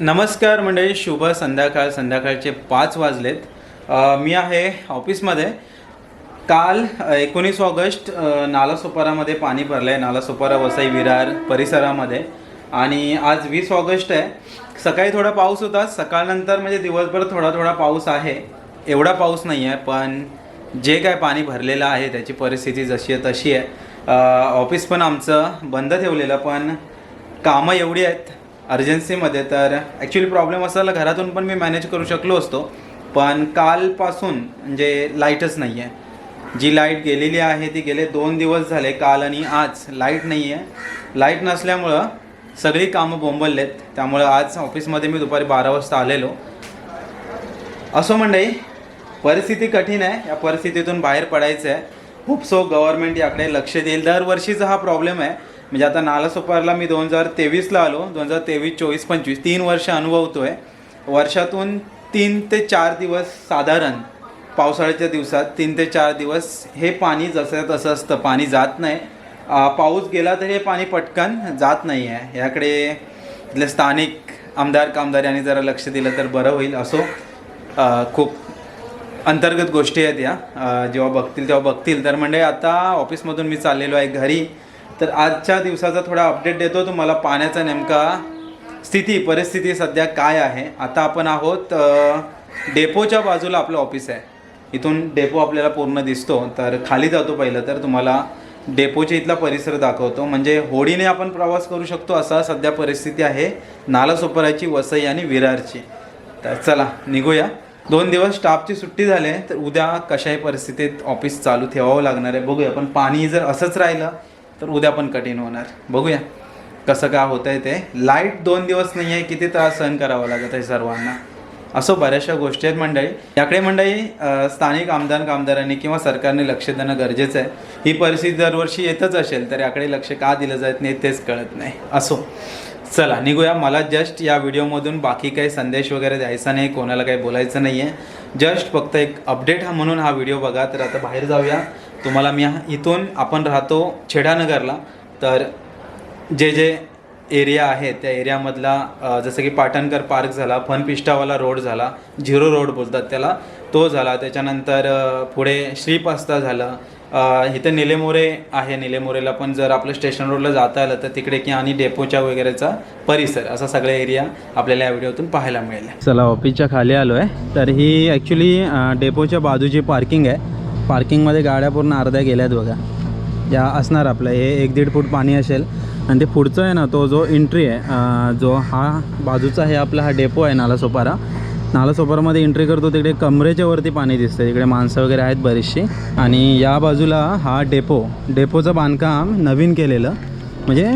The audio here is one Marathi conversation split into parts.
नमस्कार मंडळी शुभ संध्याकाळ. संध्याकाळचे पाच वाजलेत. मी आहे ऑफिसमध्ये. काल एकोणीस ऑगस्ट नालासोपारामध्ये पाणी भरलं आहे नालासोपारा वसई विरार परिसरामध्ये. आणि आज वीस ऑगस्ट आहे. सकाळी थोडा पाऊस होता. सकाळनंतर म्हणजे दिवसभर थोडा थोडा पाऊस आहे. एवढा पाऊस नाही आहे पण जे काय पाणी भरलेलं आहे त्याची परिस्थिती जशी आहे तशी आहे. ऑफिस पण आमचं बंद ठेवलेलं पण कामं एवढी आहेत. अर्जन्सीमध्ये तर ॲक्च्युली प्रॉब्लेम असायला घरातून पण मी मॅनेज करू शकलो असतो. पण कालपासून म्हणजे लाईटच नाही आहे जी लाइट गेलेली आहे ती गेले दोन दिवस झाले काल आणि आज. लाइट नाही आहे लाइट नसल्यामुळं सगळी कामं बोंबललेत. त्यामुळं आज ऑफिसमध्ये मी दुपारी बारा वाजता आलेलो. असो मंडई परिस्थिती कठीण आहे. या परिस्थितीतून बाहेर पडायचं आहे खूप सो गव्हर्नमेंट याकडे लक्ष देईल. दरवर्षीचा हा प्रॉब्लेम आहे. म्हणजे आता नालासोपारला मी दोन हजार तेवीसला आलो दोन हजार तेवीस चोवीस पंचवीस तीन वर्ष अनुभवतो आहे वर्षातून तीन ते चार दिवस साधारण पावसाळ्याच्या दिवसात तीन ते चार दिवस हे पाणी जसं तसं असतं पाणी जात नाही. पाऊस गेला तरी हे पाणी पटकन जात नाही आहे. याकडे इथले स्थानिक आमदार कामदार यांनी जरा लक्ष दिलं तर बरं होईल असो. खूप अंतर्गत गोष्टी आहेत या. जेव्हा बघतील तेव्हा बघतील. तर म्हणजे आता ऑफिसमधून मी चाललेलो आहे घरी. तर आजच्या दिवसाचा थोडा अपडेट देतो. तुम्हाला पाण्याचा नेमका स्थिती परिस्थिती सध्या काय आहे? आता आपण आहोत डेपोच्या बाजूला आपलं ऑफिस आहे. इथून डेपो आपल्याला पूर्ण दिसतो. तर खाली जातो पहिलं तर तुम्हाला डेपोच्या इथला परिसर दाखवतो. म्हणजे होडीने आपण प्रवास करू शकतो असा सध्या परिस्थिती आहे. नालासोपाराची वसई आणि विरारची. तर चला निघूया. दोन दिवस स्टाफची सुट्टी झाली तर उद्या कशाही परिस्थितीत ऑफिस चालू ठेवावं लागणार आहे. बघूया. पण पाणी जर असंच राहिलं तर उद्या पण कठीण होणार. बघूया कसं काय होतं आहे ते. लाइट दोन दिवस नाही आहे किती त्रास सहन करावा लागत आहे सर्वांना. असं बऱ्याचशा गोष्टी आहेत मंडळी. याकडे मंडळी स्थानिक आमदार कामदारांनी किंवा सरकारने लक्ष देणं गरजेचं आहे. ही परिस्थिती दरवर्षी येतच असेल तर याकडे लक्ष का दिलं जात नाही तेच कळत नाही. असो. चला निघूया. मला जस्ट या व्हिडिओमधून बाकी काही संदेश वगैरे द्यायचा नाही कोणाला काही बोलायचं नाही आहे जस्ट फक्त एक अपडेट हा म्हणून हा व्हिडिओ बघा तर आता बाहेर जाऊया. तुम्हाला मी इथून आपण राहतो छेडानगरला. तर जे जे एरिया आहे त्या एरियामधला जसं की पाटणकर पार्क झाला फनपिष्टावाला रोड झाला झिरो रोड बोलतात त्याला तो झाला. त्याच्यानंतर पुढे श्रीपास्ता झालं. इथं निलेमोरे आहे निलेमोरेला पण जर आपलं स्टेशन रोडला जाता आलं तर तिकडे की आणि डेपोच्या वगैरेचा परिसर असा सगळा एरिया आपल्याला या व्हिडिओतून पाहायला मिळेल. चला ऑफिसच्या खाली आलो आहे तर ही ॲक्च्युली डेपोच्या बाजूची पार्किंग आहे. पार्किंगमध्ये गाड्या पूर्ण अर्ध्या गेल्यात बघा. या असणार आपलं. हे एक दीड फूट पाणी असेल. आणि ते पुढचं आहे ना तो जो एंट्री आहे जो हा बाजूचा हे आपला हा डेपो आहे नालासोपारा. नालासोपारामध्ये एंट्री करतो तिकडे कमरेच्या वरती पाणी दिसतं तिकडे माणसं वगैरे आहेत बरीचशी. आणि या बाजूला हा डेपो डेपोचं बांधकाम नवीन केलेलं. म्हणजे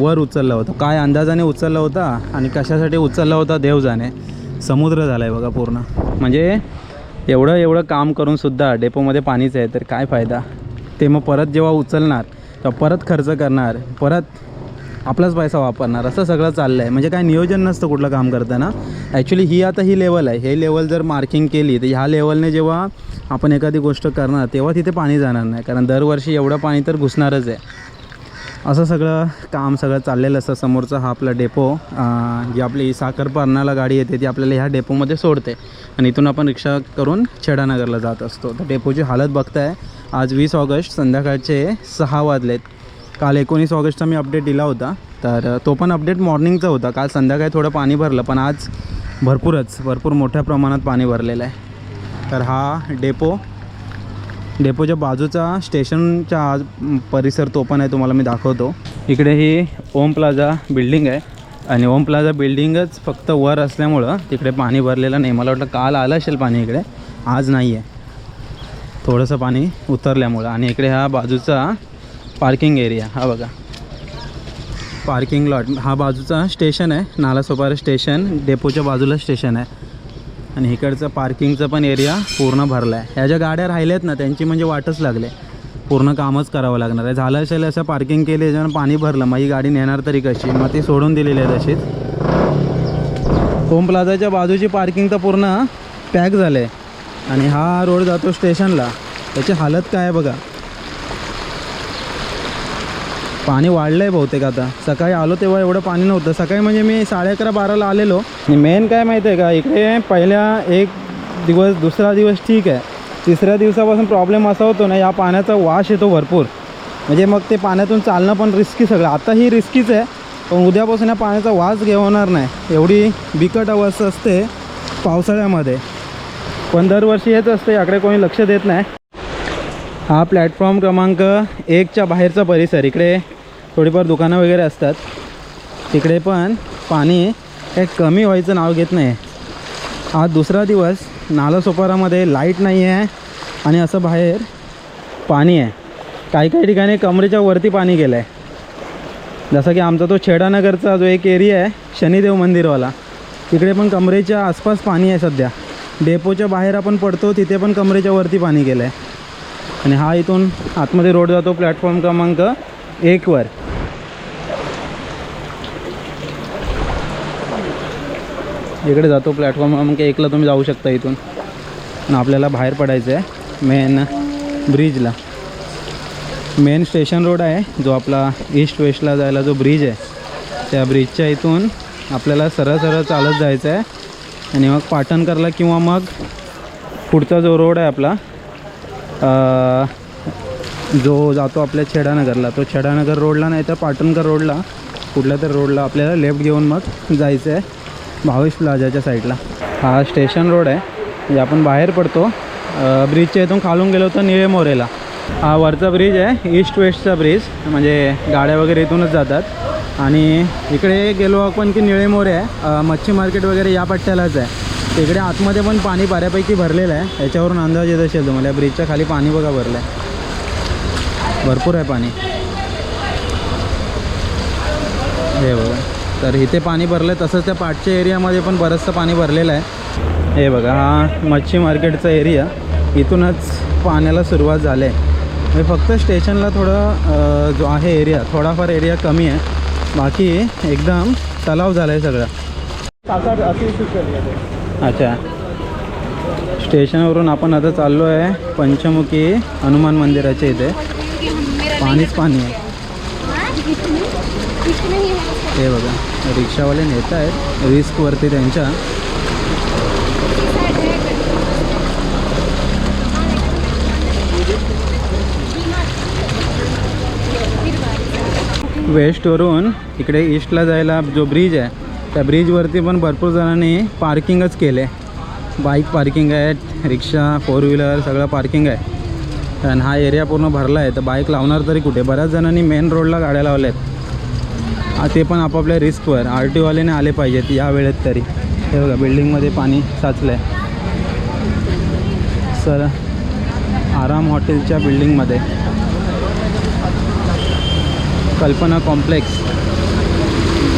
वर उचलला होता. काय अंदाजाने उचलला होता आणि कशासाठी उचलला होता देव जाणे समुद्र झाला आहे बघा पूर्ण. म्हणजे एवढं एवढं काम करून सुद्धा डेपोमध्ये पाणीच आहे तर काय फायदा? ते मग परत जेव्हा उचलणार तेव्हा परत खर्च करणार परत आपलाच पैसा वापरणार असं सगळं चाललं आहे म्हणजे काय नियोजन नसतं कुठलं काम करताना. ॲक्च्युली ही आता ही लेवल आहे. हे लेवल जर मार्किंग केली तर ह्या लेवलने जेव्हा आपण एखादी गोष्ट करणार तेव्हा तिथे पाणी जाणार नाही. कारण दरवर्षी एवढं पाणी तर घुसणारच आहे. असं सगळं काम सगळं चाललेलं असतं. समोरचा हा आपला डेपो जी आपली साखर पारणाला गाडी येते ती आपल्याला ह्या डेपोमध्ये सोडते. आणि इथून आपण रिक्षा करून छेडानगरला जात असतो. तर डेपोची हालत बघताय. आज वीस ऑगस्ट संध्याकाळचे सहा वाजलेत. काल एकोणीस ऑगस्टचा मी अपडेट दिला होता. तर तो पण अपडेट मॉर्निंगचा होता. काल संध्याकाळी थोडं पाणी भरलं पण आज भरपूरच भरपूर मोठ्या प्रमाणात पाणी भरलेलं आहे. तर हा डेपो डेपोच्या बाजूचा स्टेशनच्या आज परिसर तो पण आहे तुम्हाला मी दाखवतो. इकडे ही ओम प्लाझा बिल्डिंग आहे आणि ओम प्लाझा बिल्डिंगच फक्त वर असल्यामुळं तिकडे पाणी भरलेलं नाही. मला वाटलं काल आलं असेल पाणी इकडे आज नाही आहे थोडंसं पाणी उतरल्यामुळं आणि इकडे हा बाजूचा पार्किंग एरिया हा बघा. पार्किंग लॉट हा बाजूचा स्टेशन आहे नालासोपारा स्टेशन डेपोच्या बाजूला स्टेशन आहे. आणि इकडचं पार्किंगचं पण एरिया पूर्ण भरला आहे ह्या ज्या गाड्या राहिल्या आहेत ना त्यांची म्हणजे वाटच लागले. पूर्ण कामच करावं लागणार आहे. झालं असेल असं पार्किंग केली ज्यानं पाणी भरलं मग ही गाडी नेणार तरी कशी? मग ती सोडून दिलेली आहे तशीच. होम प्लाझाच्या बाजूची पार्किंग तर पूर्ण पॅक झालं आहे आणि हा रोड जातो स्टेशनला. त्याची हालत काय आहे बघा. पाणी वाढलं आहे बहुतेक आता. सकाळी आलो तेव्हा एवढं पाणी नव्हतं. सकाळी म्हणजे मी साडे अकरा बाराला आलेलो. आणि मेन काय माहिती आहे का? इकडे पहिल्या एक दिवस दुसरा दिवस ठीक आहे. तिसऱ्या दिवसापासून प्रॉब्लेम असा होतो ना या पाण्याचा वास येतो भरपूर. म्हणजे मग ते पाण्यातून चालणं पण रिस्की सगळं. आता ही रिस्कीच आहे पण उद्यापासून या पाण्याचा वास घेवणार नाही. एवढी बिकट अवस्था असते पावसाळ्यामध्ये. पण दरवर्षी हेच असते याकडे कोणी लक्ष देत नाही. हा प्लॅटफॉर्म क्रमांक एकच्या बाहेरचा परिसर. इकडे थोडीफार दुकानं वगैरे असतात. तिकडे पण पाणी काही कमी व्हायचं नाव घेत नाही. आज दुसरा दिवस नालासोपारामध्ये लाइट नाही आहे आणि असं बाहेर पाणी आहे. काही काही ठिकाणी कमरेच्या वरती पाणी गेलं आहे जसं की आमचा तो छेडानगरचा जो एक एरिया आहे शनिदेव मंदिरवाला तिकडे पण कमरेच्या आसपास पाणी आहे सध्या. डेपोच्या बाहेर आपण पडतो तिथे पण कमरेच्या वरती पाणी गेलं आहे आणि हा इथून आतमध्ये रोड जातो प्लॅटफॉर्म क्रमांक एकवर इकडे जातो प्लॅटफॉर्म मग एकला तुम्ही जाऊ शकता इथून. आणि आपल्याला बाहेर पडायचं आहे मेन ब्रिजला मेन स्टेशन रोड आहे जो आपला ईस्ट वेस्टला जायला जो ब्रिज आहे. त्या ब्रिजच्या इथून आपल्याला सरळ सरळ चालत जायचं आहे आणि मग पाटणकरला किंवा मग पुढचा जो रोड आहे आपला जो जातो आपल्या छेडानगरला. तो छेडानगर रोडला नाही तर पाटणकर रोडला कुठल्या तर रोडला आपल्याला लेफ्ट घेऊन मग जायचं आहे भावेश प्लाझाच्या साईडला. हा स्टेशन रोड आहे. आपण बाहेर पडतो ब्रिजच्या इथून खालून गेलो होतो निळे मोरेला. हा वरचा ब्रिज आहे ईस्ट वेस्टचा ब्रिज म्हणजे गाड्या वगैरे इथूनच जातात. आणि इकडे गेलो आपण की निळे मोरे आहे. मच्छी मार्केट वगैरे या पट्ट्यालाच आहे. तिकडे आतमध्ये पण पाणी बऱ्यापैकी भरलेलं आहे. याच्यावरून अंदाज येत असेल तुम्हाला. या ब्रिजच्या खाली पाणी बघा भरलं आहे भरपूर आहे पाणी. हे बघा. तर इथे पाणी भरलं आहे तसंच त्या पाठच्या एरियामध्ये पण बरंचसं पाणी भरलेलं आहे. हे बघा हा मच्छी मार्केटचा एरिया. इथूनच पाण्याला सुरुवात झाली आहे. म्हणजे फक्त स्टेशनला थोडं जो आहे एरिया थोडाफार एरिया कमी आहे. बाकी एकदम तलाव झाला आहे सगळं. अच्छा. स्टेशनवरून आपण आता चाललो आहे पंचमुखी हनुमान मंदिराच्या इथे. पाणीच पाणी आहे. हे बघा रिक्षावाले नेत आहेत. रिस्कवरती त्यांच्या. वेस्टवरून इकडे ईस्टला जायला जो ब्रिज आहे त्या ब्रिजवरती पण भरपूर जणांनी पार्किंगच केले. बाईक पार्किंग आहे रिक्षा फोर व्हीलर सगळं पार्किंग आहे. आणि हा एरिया पूर्ण भरला आहे. तर बाईक लावणार तरी कुठे? बऱ्याच जणांनी मेन रोडला गाड्या लावल्या आहेत ते पण आपापल्या रिस्कवर आर टी ओवाल्याने आले पाहिजेत या वेळेत तरी. हे बघा बिल्डिंगमध्ये पाणी साचलं आहे सर आराम हॉटेलच्या बिल्डिंगमध्ये. कल्पना कॉम्प्लेक्स.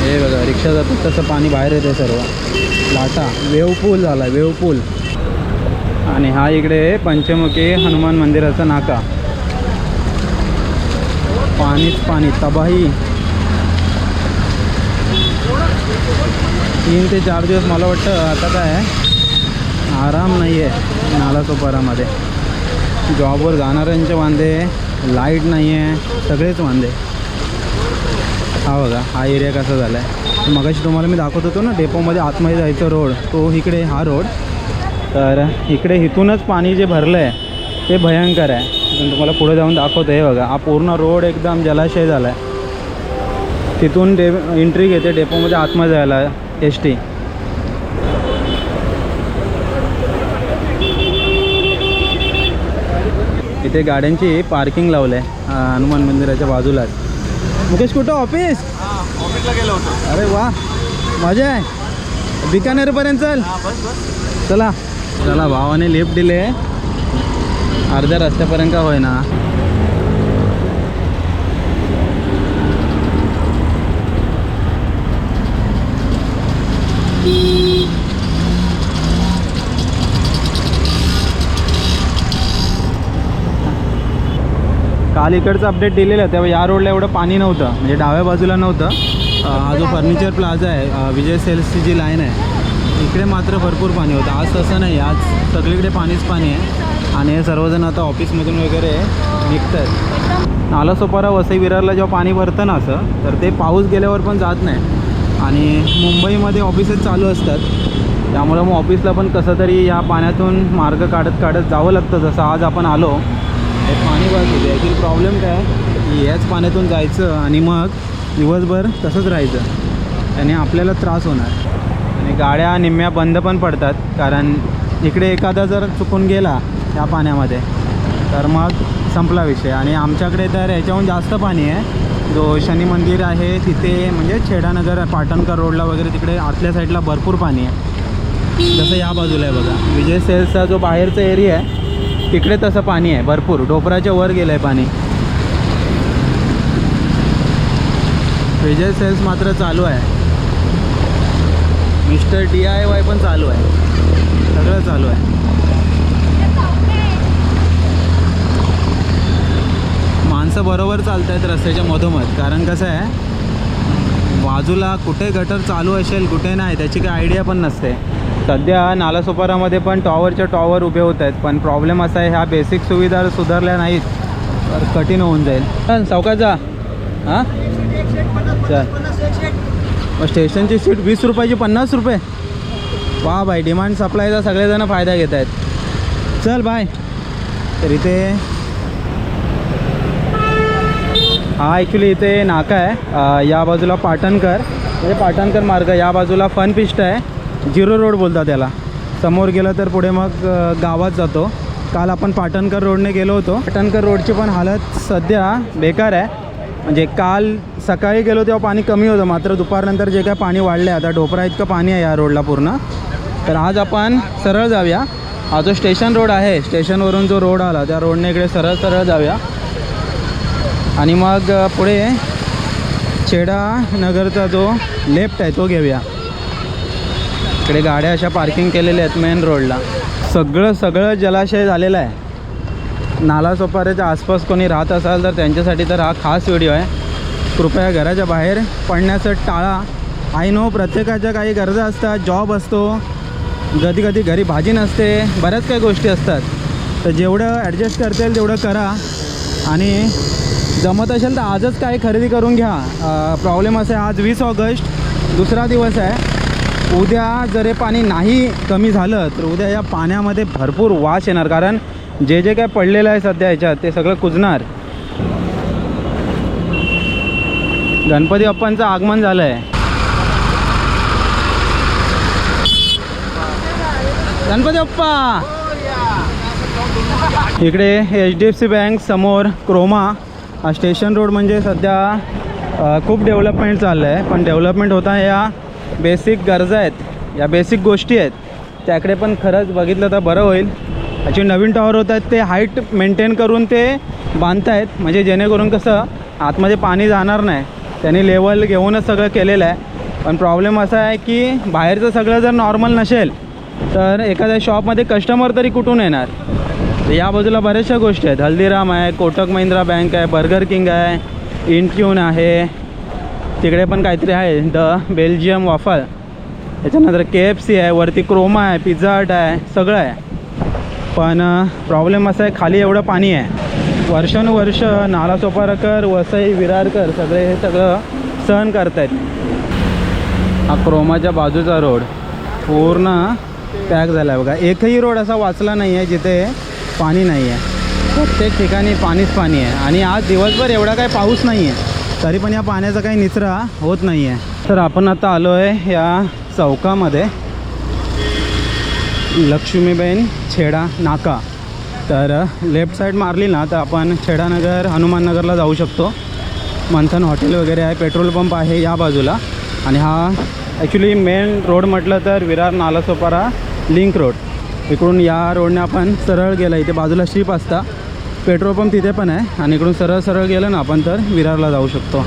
हे बघा रिक्षा जातात तसं पाणी बाहेर येते सर्व. लाटा वेव पूल झाला वेव पूल आणि हा इकडे पंचमुखी हनुमान मंदिराचा नाका. पाणीच पाणी तबाही. तीन ते चार दिवस मला वाटतं आता काय आहे, आराम नाही आहे नालासोपारामध्ये जॉबवर जाणाऱ्यांचे वांदे लाइट नाही आहे सगळेच वांदे. हा बघा हा एरिया कसा झाला आहे मगाशी तुम्हाला मी दाखवत होतो ना डेपोमध्ये आतमध्ये जायचं रोड तो इकडे हा रोड तर इकडे इथूनच पाणी जे भरलं आहे ते भयंकर आहे. पण तुम्हाला पुढे जाऊन दाखवतो. हे बघा हा पूर्ण रोड एकदम जलाशय झाला आहे तिथून डे एंट्री घेते डेपोमध्ये आतमध्ये जायला. एस टी इथे गाड्यांची पार्किंग लावलं आहे हनुमान मंदिराच्या बाजूलाच. मुकेश कुठं ऑफिस? ऑफिसला गेलो होतो. अरे वा मजा आहे. बिकानेरपर्यंत चल. चला. चला भावाने लिफ्ट दिले अर्ध्या रस्त्यापर्यंत का होय काल इकडचं अपडेट दिलेलं आहे तेव्हा या रोडला एवढं पाणी नव्हतं म्हणजे डाव्या बाजूला नव्हतं. हा जो फर्निचर प्लाझा आहे विजय सेल्सची जी लाईन आहे इकडे मात्र भरपूर पाणी होतं. आज तसं नाही आज सगळीकडे पाणीच पाणी आहे. आणि हे सर्वजण आता ऑफिसमधून वगैरे निघत आहेत नालासोपारा वसई विरारला जेव्हा पाणी भरतं ना असं तर ते पाऊस गेल्यावर पण जात नाही. आणि मुंबईमध्ये ऑफिसेस चालू असतात. त्यामुळं मग ऑफिसला पण कसं तरी या पाण्यातून मार्ग काढत काढत जावं लागतं. जसं आज आपण आलो हे पाणी बघितलं याची प्रॉब्लेम काय? की याच पाण्यातून जायचं आणि मग दिवसभर तसंच राहायचं. त्याने आपल्याला त्रास होणार. आणि गाड्या निम्म्या बंद पण पडतात. कारण इकडे एखादा जर चुकून गेला या पाण्यामध्ये तर मग संपला विषय. आणि आमच्याकडे तर याच्याहून जास्त पाणी आहे. जो शनी मंदिर आहे तिथे म्हणजे छेडानगर पाटणकर रोडला वगैरे तिकडे आतल्या साईडला भरपूर पाणी आहे. जसं या बाजूला आहे बघा. विजय सेल्सचा जो बाहेरचा एरिया आहे तिकडे तसं पाणी आहे भरपूर. डोपराच्या वर गेलं आहे पाणी. विजय सेल्स मात्र चालू आहे. मिस्टर डी आय वाय पण चालू आहे. सगळं चालू आहे. असं बरोबर चालत आहेत रस्त्याच्या मधोमध. कारण कसं आहे बाजूला कुठे गटर चालू असेल कुठे नाही त्याची काही आयडिया पण नसते. सध्या नालासोपारामध्ये पण टॉवरच्या टॉवर उभे होत आहेत. पण प्रॉब्लेम असा आहे ह्या बेसिक सुविधा सुधारल्या नाहीत तर कठीण होऊन जाईल. पण चौकात जा. हां? चल. स्टेशनची सीट वीस रुपयाची पन्नास रुपये. वा बाय डिमांड सप्लायचा सगळेजण फायदा घेत आहेत चल बाय तर इथे हा ॲक्च्युली इथे नाका आहे. या बाजूला पाटणकर. म्हणजे पाटणकर मार्ग या बाजूला फन पिस्ट आहे. झिरो रोड बोलतात त्याला समोर गेलं तर पुढे मग गावात जातो. काल आपण पाटणकर रोडने गेलो होतो. पाटणकर रोडची पण हालत सध्या बेकार आहे. म्हणजे काल सकाळी गेलो तेव्हा पाणी कमी होतं. मात्र दुपारनंतर जे काय पाणी वाढलं आहे आता ढोपरा इतकं पाणी आहे या रोडला पूर्ण. तर आज आपण सरळ जाऊया. हा जो स्टेशन रोड आहे स्टेशनवरून जो रोड आला त्या रोडने इकडे सरळ सरळ जाऊया. आणि मग पुढे छेडा नगरचा जो लेफ्ट आहे तो घेऊया. इकडे गाड्या अशा पार्किंग केलेल्या आहेत मेन रोडला. सगळं सगळं जलाशय झालेलं आहे. नालासोपाऱ्याच्या आसपास कोणी राहत असाल तर त्यांच्यासाठी तर हा खास व्हिडिओ आहे. कृपया घराच्या बाहेर पडण्याचं टाळा. आय नो प्रत्येकाच्या काही गरजा असतात जॉब असतो. कधी कधी घरी भाजी नसते बऱ्याच काही गोष्टी असतात. तर जेवढं ॲडजस्ट करता येईल तेवढं करा. आणि जमत असेल तर आजच काय खरेदी करून घ्या. प्रॉब्लेम असा आहे आज वीस ऑगस्ट दुसरा दिवस आहे. उद्या जर हे पाणी नाही कमी झालं तर उद्या या पाण्यामध्ये भरपूर वास येणार. कारण जे जे काय पडलेलं आहे सध्या ह्याच्यात ते सगळं कुजणार. गणपती बाप्पांचं आगमन झालं आहे गणपती बाप्पा! इकडे H D F C bank समोर क्रोमा. हा स्टेशन रोड म्हणजे सध्या खूप डेव्हलपमेंट चाललं आहे पण डेव्हलपमेंट होता या बेसिक गरजा आहेत या बेसिक गोष्टी आहेत. त्याकडे पण खरंच बघितलं तर बरं होईल. जे नवीन टॉवर होत आहेत ते हाईट मेंटेन करून ते बांधत आहेत. म्हणजे जेणेकरून कसं आतमध्ये पाणी जाणार नाही. त्यांनी लेवल घेऊनच सगळं केलेलं आहे. पण प्रॉब्लेम असा आहे की बाहेरचं सगळं जर नॉर्मल नसेल तर एखाद्या शॉपमध्ये कस्टमर तरी कुठून येणार? तर या बाजूला बऱ्याचशा गोष्टी आहेत. हल्दीराम आहे कोटक महिंद्रा बँक आहे बर्गर किंग आहे इंट्यून आहे. तिकडे पण काहीतरी आहे. The Belgium waffle. त्याच्यानंतर के एफ सी आहे वरती क्रोमा आहे पिझ्झा हट आहे सगळं आहे. पण प्रॉब्लेम असा आहे खाली एवढं पाणी आहे. वर्षानुवर्ष नालासोपारकर वसई विरारकर सगळे हे सगळं सहन करत आहेत हा क्रोमाच्या बाजूचा रोड पूर्ण पॅक झाला आहे बघा. एकही रोड असा वाचला नाही आहे जिथे पाणी नाही आहे प्रत्येक ठिकाणी पाणीच पाणी आहे. आणि आज दिवसभर एवढा काही पाऊस नाही आहे तरी पण या पाण्याचा काही निचरा होत नाही आहे तर आपण आता आलो आहे या चौकामध्ये. लक्ष्मीबेन छेडा नाका. तर लेफ्ट साईड मारली ना तर आपण छेडानगर हनुमाननगरला जाऊ शकतो. मंथन हॉटेल वगैरे आहे पेट्रोल पंप आहे या बाजूला. आणि हा ॲक्च्युली मेन रोड म्हटलं तर विरार नालासोपारा लिंक रोड इकडून या रोडने आपण सरळ गेलं. इथे बाजूला शिप असता. पेट्रोल पंप तिथे पण आहे. आणि इकडून सरळ सरळ गेलं ना आपण तर विरारला जाऊ शकतो.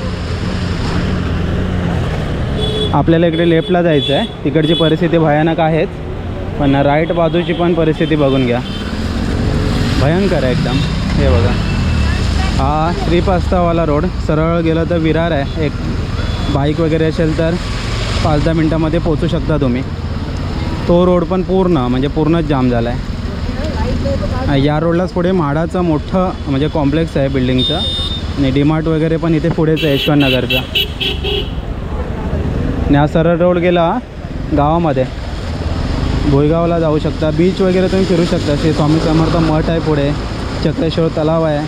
आपल्याला इकडे लेफ्टला जायचं आहे. तिकडची परिस्थिती भयानक आहेच. पण राईट बाजूची पण परिस्थिती बघून घ्या. भयंकर आहे एकदम. हे बघा. हा श्रीपास्तावाला रोड. सरळ गेलं तर विरार आहे. एक बाईक वगैरे असेल तर पाच दहा मिनटामध्ये पोचू शकता तुम्ही. तो रोड पण पूर्ण म्हणजे पूर्णच जाम झाला आहे या रोडलाच पुढे म्हाडाचं मोठं म्हणजे कॉम्प्लेक्स आहे बिल्डिंगचं. आणि डीमार्ट वगैरे पण इथे पुढेच आहे यशवंत नगरचं आणि हा सरळ रोड गेला गावामध्ये. भुईगावला जाऊ शकता. बीच वगैरे तुम्ही फिरू शकता. श्री स्वामी समर्थ मठ आहे पुढे. चक्रेश्वर तलाव आहे.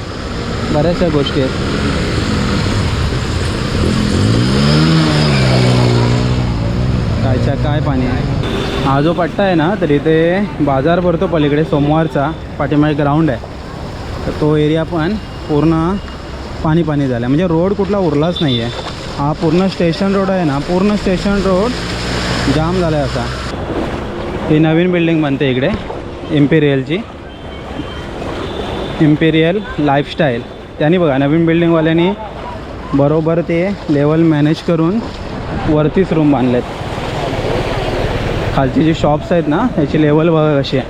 बऱ्याचशा गोष्टी आहेत. काय पाणी आहे? हा जो पट्टा आहे ना तर इथे बाजार भरतो पलीकडे सोमवारचा. पाठीमागे ग्राउंड आहे. तर तो एरिया पण पूर्ण पाणी पाणी झाला म्हणजे रोड कुठला उरलाच नाही आहे हा पूर्ण स्टेशन रोड आहे ना पूर्ण स्टेशन रोड जाम झाला आहे असा. ही नवीन बिल्डिंग बनते इकडे इम्पेरियलची इम्पेरियल लाईफस्टाईल त्यांनी बघा नवीन बिल्डिंगवाल्यांनी बरोबर ते लेवल मॅनेज करून वरतीच रूम बांधलेत. खालची जी शॉप्स आहेत ना त्याची लेवल बघा कशी आहे.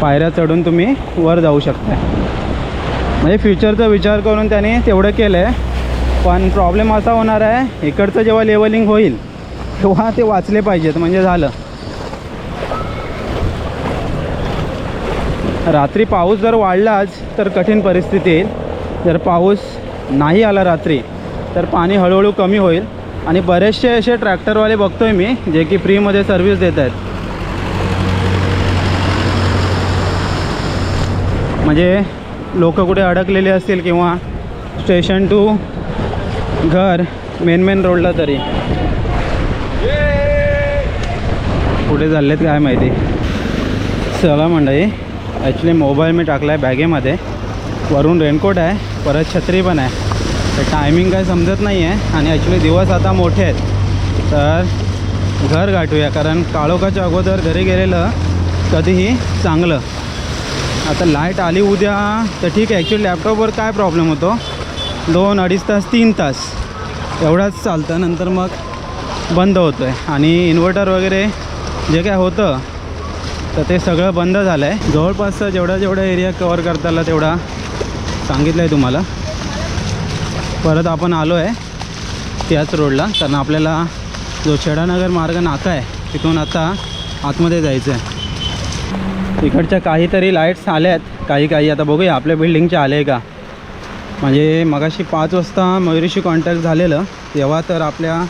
पायऱ्या चढून तुम्ही वर जाऊ शकता म्हणजे फ्युचरचा विचार करून त्याने तेवढं केलं आहे पण प्रॉब्लेम असा होणार आहे इकडचं जेव्हा लेवलिंग होईल तेव्हा ते वाचले पाहिजेत म्हणजे झालं. रात्री पाऊस जर वाढलाच तर कठीण परिस्थिती येईल. जर पाऊस नाही आला रात्री तर पाणी हळूहळू कमी होईल. आणि बरेचसे असे ट्रॅक्टरवाले बघतोय मी जे की फ्रीमध्ये सर्व्हिस देत आहेत. म्हणजे लोक कुठे अडकलेले असतील किंवा स्टेशन टू घर मेन मेन रोडला तरी. कुठे चाललेत काय माहिती? चला मंडळी ॲक्च्युली मोबाईल मी टाकला आहे बॅगेमध्ये वरून रेनकोट आहे परत छत्री पण आहे. तर टायमिंग काय समजत नाही आहे आणि ॲक्च्युली दिवस आता मोठे आहेत. तर घर गाठूया कारण काळोखाच्या अगोदर घरी गेलेलं कधीही चांगलं. आता लाइट आली उद्या तर ठीक आहे. ॲक्च्युली लॅपटॉपवर काय प्रॉब्लेम होतो? दोन अडीच तास तीन तास. एवढाच चालतं. नंतर मग बंद होतो आहे आणि इन्व्हर्टर वगैरे जे काय होतं तर ते सगळं बंद झालं आहे जवळपासचा जेवढा जेवढा एरिया कवर करता आला तेवढा सांगितलं आहे तुम्हाला. परत आपण आलो आहे त्याच रोडला. कारण आपल्याला जो छेडानगर मार्ग नाका आहे तिथून आता आतमध्ये जायचं आहे तिकडच्या काहीतरी लाईट्स आल्या आहेत काही काही आता बघूया आपल्या बिल्डिंगच्या आले का? म्हणजे मगाशी पाच वाजता मयुरीशी कॉन्टॅक्ट झालेलं. तेव्हा तर आपल्या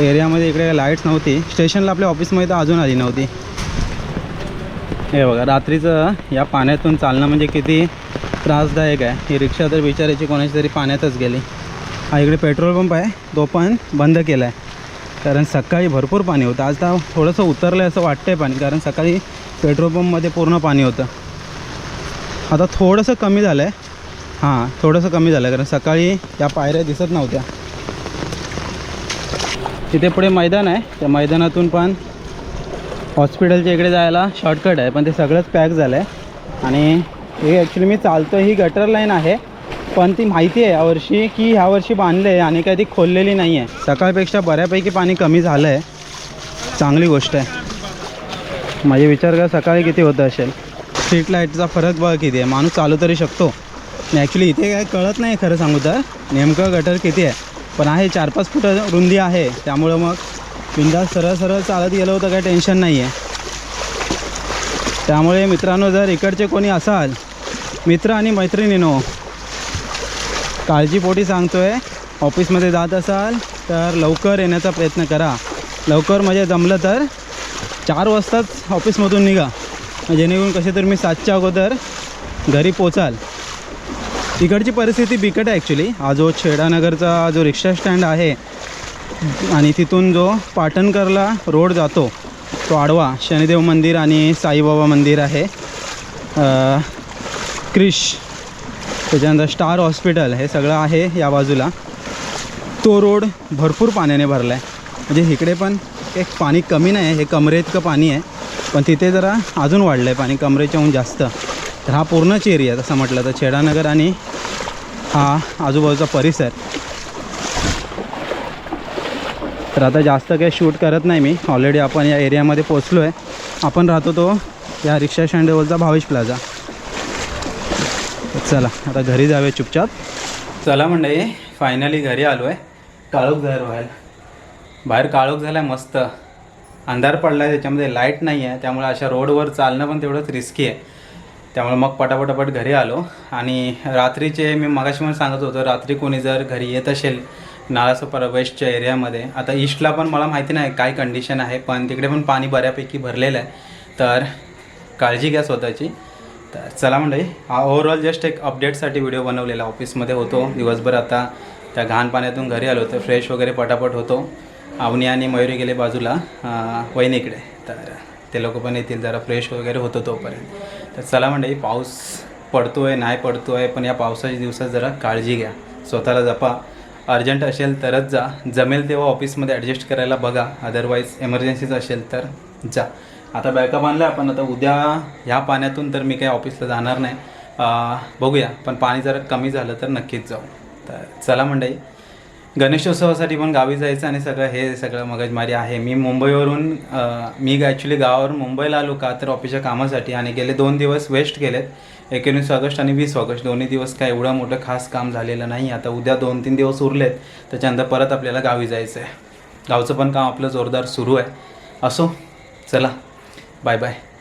एरियामध्ये इकडे लाईट्स नव्हती. स्टेशनला आपल्या ऑफिसमध्ये तर अजून आली नव्हती. हे बघा रात्रीचं या पाण्यातून चालणं म्हणजे किती त्रासदायक आहे. ही रिक्षा तर बिचारायची कोणाची तरी पाण्यातच गेली. हा इकडे पेट्रोल पंप आहे. तो पण बंद केला आहे कारण सकाळी भरपूर पाणी होतं. आज तर थोडंसं उतरलं आहे असं वाटतं आहे पाणी कारण सकाळी पेट्रोल पंपमध्ये पूर्ण पाणी होतं. आता थोडंसं कमी झालं आहे हां थोडंसं कमी झालं आहे कारण सकाळी या पायऱ्या दिसत नव्हत्या. तिथे पुढे मैदान आहे. त्या मैदानातून पण हॉस्पिटलच्या इकडे जायला शॉर्टकट आहे. पण ते सगळंच पॅक झालं आहे आणि हे ॲक्च्युली मी चालतो ही गटर लाईन आहे. पण ती माहिती आहे यावर्षी की ह्यावर्षी बांधले आहे आणि काही ती खोललेली नाही आहे. सकाळपेक्षा बऱ्यापैकी पाणी कमी झालं आहे चांगली गोष्ट आहे. माझे विचार कर सकाळी किती होतं असेल? स्ट्रीट लाईटचा फरक बघा किती आहे. माणूस चालू तरी शकतो. ॲक्च्युली इथे काय कळत नाही खरं सांगू तर. नेमकं गटर किती आहे? पण आहे चार पाच फूट रुंदी आहे. त्यामुळं मग बिंदास सरळ सरळ चालत गेलं होतं काही टेन्शन नाही आहे त्यामुळे मित्रांनो जर इकडचे कोणी असाल मित्र आणि मैत्रिणीनो काळजीपोटी सांगतो आहे ऑफिसमध्ये जात असाल तर लवकर येण्याचा प्रयत्न करा. लवकर म्हणजे जमलं तर चार वाजताच ऑफिसमधून निघा. जेणेकरून कसे तर मी सातच्या अगोदर घरी पोचाल. तिकडची परिस्थिती बिकट आहे ॲक्च्युली हा जो छेडानगरचा जो रिक्षा स्टँड आहे आणि तिथून जो पाटणकरला रोड जातो तो आडवा शनिदेव मंदिर आणि साईबाबा मंदिर आहे. क्रिश. त्याच्यानंतर स्टार हॉस्पिटल हे सगळं आहे या बाजूला. तो रोड भरपूर पाण्याने भरला आहे म्हणजे इकडे पण एक पाणी कमी नाही आहे हे कमरे इतकं पाणी आहे. पण तिथे जरा अजून वाढलं आहे पाणी कमरेच्याहून जास्त. तर हा पूर्णच एरिया तसं म्हटलं तर. छेडानगर आणि हा आजूबाजूचा परिसर. तर आता जास्त काही शूट करत नाही मी. ऑलरेडी आपण या एरियामध्ये पोचलो आहे आपण राहतो तो या रिक्षा स्टँडवरचा भावेश प्लाझा. चला आता घरी जाऊया चुपचाप. चला मंडळी फायनली घरी आलो आहे काळोख झालं व्हायला बाहेर काळोख झाला आहे मस्त. अंधार पडला आहे त्याच्यामध्ये लाइट नाही आहे त्यामुळे अशा रोडवर चालणं पण तेवढंच रिस्की आहे. त्यामुळे मग पटापटापट घरी आलो. आणि रात्रीचे मी मगाशी पण सांगत होतो रात्री कोणी जर घरी येत असेल नालासोपारा वेस्टच्या एरियामध्ये आता ईस्टला पण मला माहिती नाही काय कंडिशन आहे पण तिकडे पण पाणी बऱ्यापैकी भरलेलं आहे. तर काळजी घ्या स्वतःची. तर चला मंडळी हा ओव्हरऑल जस्ट एक अपडेटसाठी व्हिडिओ बनवलेला ऑफिसमध्ये होतो. दिवसभर आता त्या घाण पाण्यातून घरी आलो तर फ्रेश वगैरे पटापट होतो. अवनी आणि मयुरी गेले बाजूला वहिनीकडे तर ते लोक पण येतील जरा फ्रेश वगैरे होतो तोपर्यंत. तर चला मंडळी पाऊस पडतो आहे नाही पडतो आहे पण या पावसाच्या दिवसात जरा काळजी घ्या. स्वतःला जपा. अर्जंट असेल तरच जा. जमेल तेव्हा ऑफिसमध्ये ॲडजस्ट करायला बघा. अदरवाईज एमर्जन्सीच असेल तर जा. आता बॅकअप आणला आपण आता उद्या ह्या पाण्यातून तर मी काही ऑफिसला जाणार नाही. बघूया पण पाणी जरा कमी झालं तर नक्कीच जाऊ. तर चला मंडई गणेशोत्सवासाठी पण गावी जायचं आणि सगळं हे सगळं मगजमारी आहे. मी मुंबईवरून मी ॲक्च्युली गावावरून मुंबईला आलो का तर ऑफिसच्या कामासाठी आणि गेले दोन दिवस वेस्ट केलेत. एकोणीस ऑगस्ट आणि वीस ऑगस्ट दोन्ही दिवस काय एवढं मोठं खास काम झालेलं नाही. आता उद्या दोन तीन दिवस उरलेत त्याच्यानंतर परत आपल्याला गावी जायचं आहे गावचं पण काम आपलं जोरदार सुरू आहे. असो चला. Bye bye